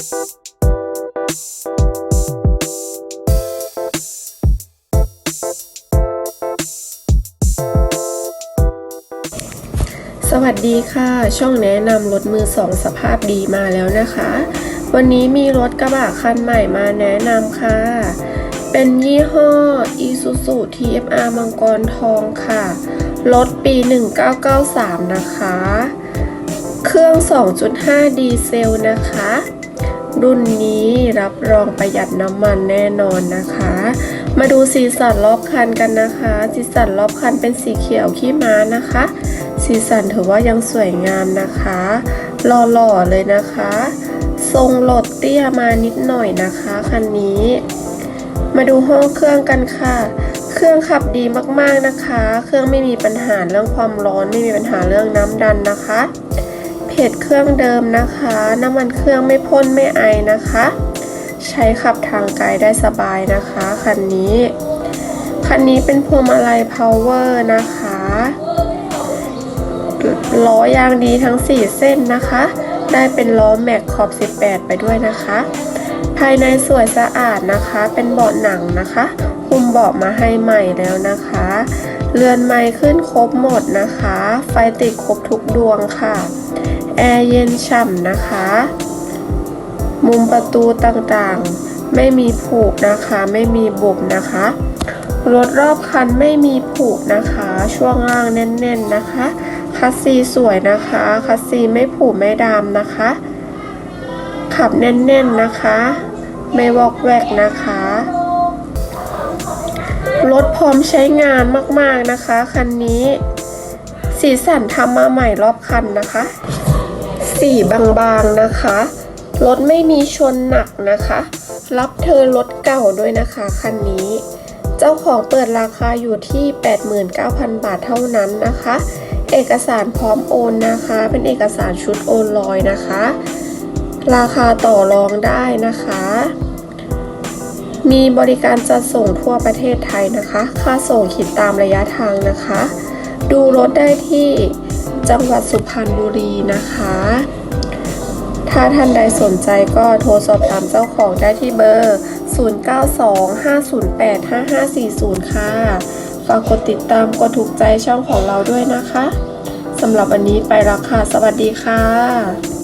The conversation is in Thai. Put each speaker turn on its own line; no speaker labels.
สวัสดีค่ะ ช่องแนะนำรถมือสองสภาพดีมาแล้วนะคะ วันนี้มีรถกระบะคันใหม่มาแนะนำค่ะ เป็นยี่ห้อ Isuzu TFR มังกรทองค่ะ รถปี 1993 นะคะ เครื่อง 2.5 ดีเซลนะคะ รุ่นนี้รับรองประหยัดน้ำมันแน่นอนนะคะ มาดูสีสันรอบคันกันนะคะ สีสันรอบคันเป็นสีเขียวขี้ม้านะคะ สีสันถือว่ายังสวยงามนะคะหล่อๆเลยนะคะ ทรงโหลดเตี้ยมานิดหน่อยนะคะคันนี้ มาดูห้องเครื่องกันค่ะ เครื่องขับดีมากๆนะคะ เครื่องไม่มีปัญหาเรื่องความร้อนไม่มีปัญหาเรื่องน้ำดันนะคะ เพจเครื่องเดิมนะคะ น้ำมันเครื่องไม่พ่นไม่ไอนะคะ ใช้ขับทางไกลได้สบายนะคะคันนี้ คันนี้เป็นพวงมาลัย power นะคะล้อยางดีทั้ง 4 เส้นนะคะ ได้เป็นล้อแม็กขอบ 18 ไปด้วยนะคะ ภายในสวยสะอาดนะคะ เป็นเบาะหนังนะคะคุมเบาะมาให้ใหม่แล้วนะคะ เรือนไม้ขึ้นครบหมดนะคะ ไฟติดครบทุกดวงค่ะ แอร์เย็นฉ่ำนะคะ มุมประตูต่างๆ ไม่มีผุนะคะ ไม่มีบุบนะคะ รถรอบคันไม่มีผุนะคะ ช่วงล่างแน่นๆนะคะ คัสซีสวยนะคะ คัสซีไม่ผุไม่ดำนะคะ ขับแน่นๆนะคะ ไม่วอกแวกนะคะรถพร้อมใช้งานมากๆนะคะ คันนี้ สีสันทำมาใหม่รอบคันนะคะ สีบางๆนะคะ รถไม่มีชนหนักนะคะ รับเธอรถเก่าด้วยนะคะคันนี้ เจ้าของเปิดราคาอยู่ที่ 89,000 บาทเท่านั้นนะคะ เอกสารพร้อมโอนนะคะ เป็นเอกสารชุดโอนลอยนะคะ ราคาต่อรองได้นะคะ มีบริการจัดส่งทั่วประเทศไทยนะคะ ค่าส่งคิดตามระยะทางนะคะ ดูรถได้ที่ จังหวัดสุพรรณบุรีนะคะ ถ้าท่านใดสนใจก็โทรสอบถามเจ้าของได้ที่เบอร์ 0925085540 ค่ะ ฝากกดติดตามกดถูกใจช่องของเราด้วยนะคะ สำหรับวันนี้ไปแล้วค่ะ สวัสดีค่ะ